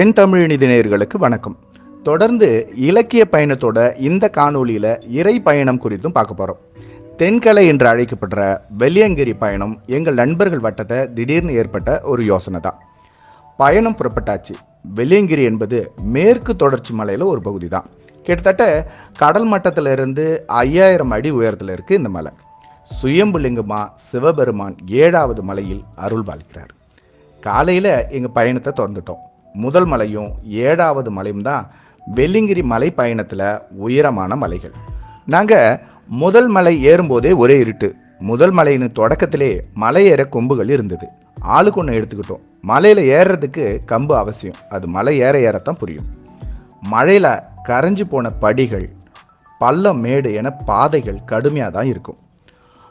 என் தமிழ் நிதி நேயர்களுக்கு வணக்கம். தொடர்ந்து இலக்கிய பயணத்தோட இந்த காணொலியில் இறை பயணம் குறித்தும் பார்க்க போகிறோம் தென்கலை என்று அழைக்கப்படுற வெள்ளியங்கிரி பயணம் எங்கள் நண்பர்கள் வட்டத்தை திடீர்னு ஏற்பட்ட ஒரு யோசனை தான். பயணம் புறப்பட்டாச்சு. வெள்ளியங்கிரி என்பது மேற்கு தொடர்ச்சி மலையில் ஒரு பகுதி தான். கிட்டத்தட்ட கடல் மட்டத்தில் இருந்து ஐயாயிரம் அடி உயரத்தில் இருக்குது இந்த மலை. சுயம்புலிங்கமா சிவபெருமான் ஏழாவது மலையில் அருள் பாலிக்கிறார். காலையில் எங்கள் பயணத்தை திறந்துட்டோம். முதல் மலையும் ஏழாவது மலையும் தான் வெள்ளிங்கிரி மலை பயணத்தில் உயரமான மலைகள். நாங்கள் முதல் மலை ஏறும்போதே ஒரே இருட்டு. முதல் மலையின் தொடக்கத்திலே மலை ஏற கொம்புகள் இருந்தது. ஆளுக்கு ஒன்று எடுத்துக்கிட்டோம். மலையில் ஏறுறதுக்கு கம்பு அவசியம். அது மலை ஏற ஏறத்தான் புரியும். மழையில் கரைஞ்சு போன படிகள் பள்ளம் மேடு என பாதைகள் கடுமையாக தான் இருக்கும்.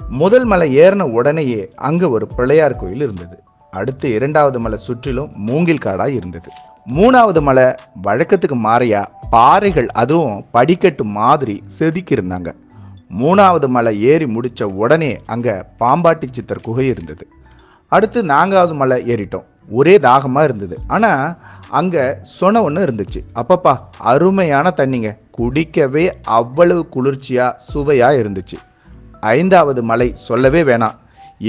முதல் மலை ஏறின உடனேயே அங்கே ஒரு பிள்ளையார் கோயில் இருந்தது. அடுத்து இரண்டாவது மலை சுற்றிலும் மூங்கில் காடாக இருந்தது. மூணாவது மலை வழக்கத்துக்கு மாறியா பாறைகள் அதுவும் படிக்கட்டு மாதிரி செதுக்கி இருந்தாங்க மூணாவது மலை ஏறி முடிச்ச உடனே அங்கே பாம்பாட்டி சித்தர் குகை இருந்தது. அடுத்து நான்காவது மலை ஏறிட்டோம். ஒரே தாகமாக இருந்தது. ஆனால் அங்கே சொன ஒன்று இருந்துச்சு. அப்பப்பா அருமையான தண்ணிங்க. குடிக்கவே அவ்வளவு குளிர்ச்சியாக சுவையாக இருந்துச்சு. ஐந்தாவது மலை சொல்லவே வேணாம்.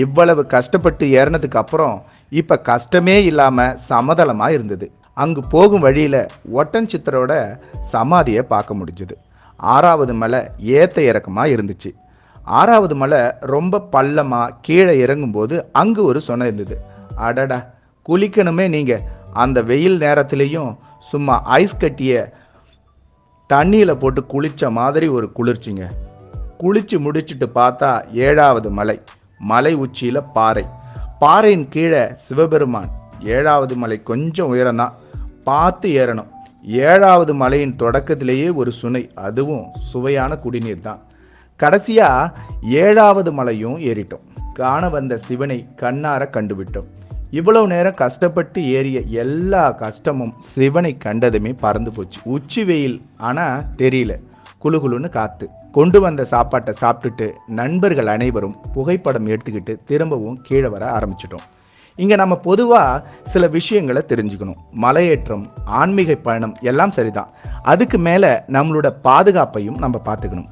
இவ்வளவு கஷ்டப்பட்டு ஏறினதுக்கு அப்புறம் இப்போ கஷ்டமே இல்லாமல் சமதளமாக இருந்தது. அங்கு போகும் வழியில் ஒட்டன் சித்தரோட சமாதியை பார்க்க முடிஞ்சுது. ஆறாவது மலை ஏத்த இறக்கமாக இருந்துச்சு. ஆறாவது மலை ரொம்ப பள்ளமாக கீழே இறங்கும்போது அங்கு ஒரு சொன இருந்தது. அடடா குளிக்கணுமே நீங்கள் அந்த வெயில் நேரத்துலேயும் சும்மா ஐஸ் கட்டிய தண்ணியில் போட்டு குளிச்ச மாதிரி ஒரு குளிர்ச்சிங்க. குளிச்சு முடிச்சுட்டு பார்த்தா ஏழாவது மலை. மலை உச்சியில் பாறை. பாறையின் கீழே சிவபெருமான். ஏழாவது மலை கொஞ்சம் உயரம்தான். பார்த்து ஏறணும். ஏழாவது மலையின் தொடக்கத்திலேயே ஒரு சுனை அதுவும் சுவையான குடிநீர் தான் கடைசியாக ஏழாவது மலையும் ஏறிட்டோம். காண வந்த சிவனை கண்ணார கண்டுவிட்டோம். இவ்வளவு நேரம் கஷ்டப்பட்டு ஏறிய எல்லா கஷ்டமும் சிவனை கண்டதுமே பறந்து போச்சு. உச்சி வெயில் ஆனால் தெரியல. குழுகுழுன்னு காத்து. கொண்டு வந்த சாப்பாட்டை சாப்பிட்டுட்டு நண்பர்கள் அனைவரும் புகைப்படம் எடுத்துக்கிட்டு திரும்பவும் கீழே வர ஆரம்பிச்சிட்டோம். இங்கே நம்ம பொதுவாக சில விஷயங்களை தெரிஞ்சுக்கணும். மலையேற்றம் ஆன்மீக பயணம் எல்லாம் சரிதான். அதுக்கு மேலே நம்மளோட பாதுகாப்பையும் நம்ம பார்த்துக்கணும்.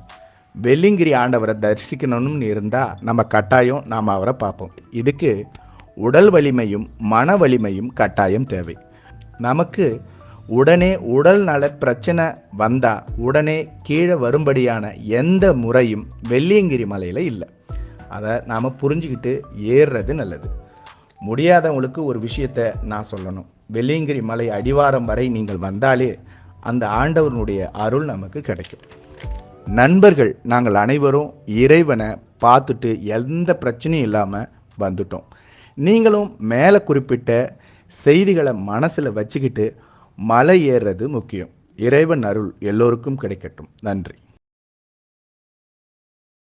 வெள்ளிங்கிரி ஆண்டவரை தரிசிக்கணும்னு இருந்தால் நம்ம கட்டாயம் நாம் அவரை பார்ப்போம். இதுக்கு உடல் வலிமையும் மன வலிமையும் கட்டாயம் தேவை. நமக்கு உடனே உடல் நல பிரச்சனை வந்தா உடனே கீழே வரும்படியான எந்த முறையும் வெள்ளியங்கிரி மலையில் இல்லை. அதை நாம் புரிஞ்சுக்கிட்டு ஏறுறது நல்லது. முடியாதவங்களுக்கு ஒரு விஷயத்தை நான் சொல்லணும். வெள்ளியங்கிரி மலை அடிவாரம் வரை நீங்கள் வந்தாலே அந்த ஆண்டவனுடைய அருள் நமக்கு கிடைக்கும். நண்பர்கள் நாங்கள் அனைவரும் இறைவனை பார்த்துட்டு எந்த பிரச்சனையும் இல்லாமல் வந்துட்டோம். நீங்களும் மேலே குறிப்பிட்ட செய்திகளை மனசில் வச்சுக்கிட்டு மலை ஏறுறது முக்கியம். இறைவன் அருள் எல்லோருக்கும் கிடைக்கட்டும். நன்றி.